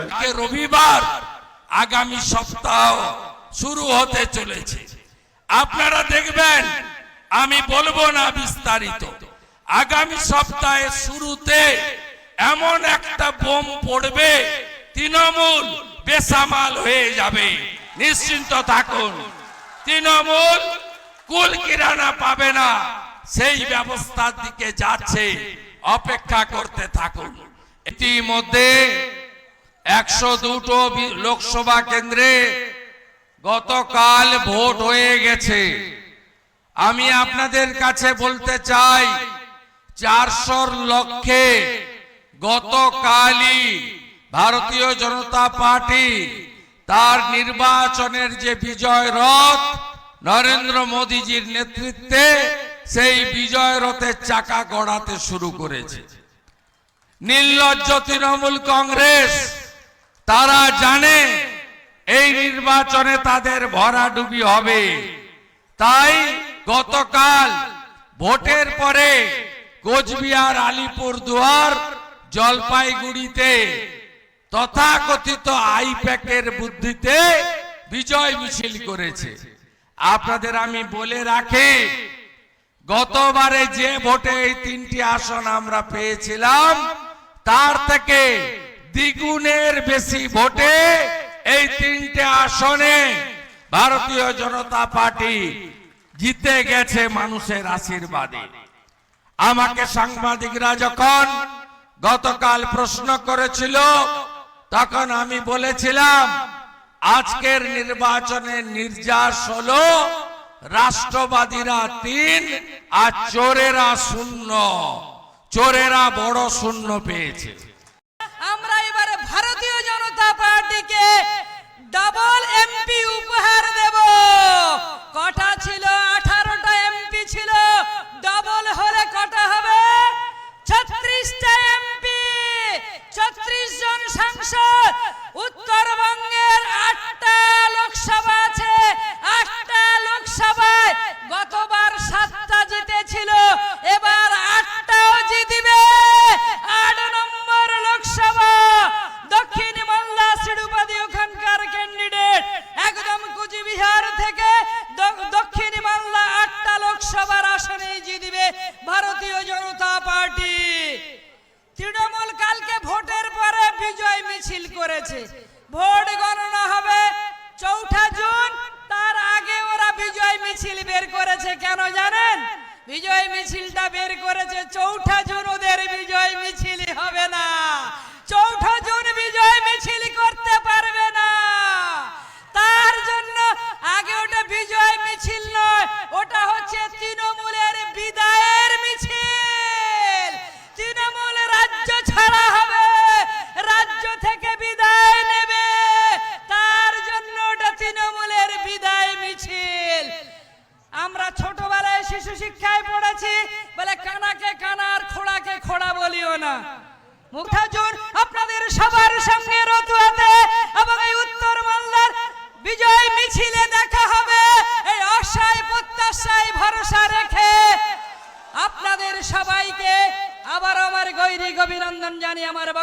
কালকে রবিবার আগামী সপ্তাহ শুরু হতে চলেছে। আপনারা দেখবেন, আমি বলব না বিস্তারিত। আগামী সপ্তাহে শুরুতে এমন একটা বোম পড়বে, তৃণমূল বেসামাল হয়ে যাবে। নিশ্চিন্ত থাকুন, তৃণমূল কুল কিরানা পাবে না। সেই ব্যবস্থার দিকে যাচ্ছে। অপেক্ষা করতে থাকুন। ইতিমধ্যে একশো দুটো লোকসভা কেন্দ্রে গতকাল ভোট হয়ে গেছে। আমি আপনাদের কাছে বলতে চাই, চারশোর লক্ষ্যে গতকালই ভারতীয় জনতা পার্টি তার নির্বাচনের যে বিজয় রথ নরেন্দ্র মোদীজির নেতৃত্বে, সেই বিজয় রথের চাকা গড়াতে শুরু করেছে। নির্লজ্জ তৃণমূল কংগ্রেস তারা জানে এই নির্বাচনে তাদের ভরাডুবি হবে। তাই গতকাল ভোটের পরে কোচবিহার, আলিপুর দুয়ার, জলপাইগুড়িতে তথাকথিত আইপ্যাকের বুদ্ধিতে বিজয় মিছিল করেছে। আপনাদের আমি বলে রাখি, গতবারে যে ভোটে এই তিনটি আসন আমরা পেয়েছিলাম, তার থেকে দ্বিগুণের বেশি ভোটে এই তিনটে আসনে ভারতীয় জনতা পার্টি জিতে গেছে মানুষের আশীর্বাদে। আমাকে সাংবাদিকরা যখন গতকাল প্রশ্ন করেছিল, তখন আমি বলেছিলাম, আজকের নির্বাচনের নির্যাস হলো রাষ্ট্রবাদীরা তিন আর চোরেরা শূন্য। চোরেরা বড় শূন্য পেয়েছে। জন মিছিল করেছে। ভোট গণনা হবে চৌঠা জুন, তার আগে ওরা বিজয় মিছিল বের করেছে, কেন জানেন? বিজয় মিছিলটা বের করেছে চৌঠা শিক্ষায় পড়েছি, বলে কানাকে কানা আর খোড়াকে খোড়া বলিও না। মুখাজুর আপনাদের সবার সঙ্গে রতুয়াতে এবং এই উত্তর মালদার বিজয় মিছিলে দেখা হবে। এই আশায়, প্রত্যাশায় ভরসা রেখে আপনাদের সবাইকে আবার আমার গৈরিক অভিনন্দন জানিয়ে আমার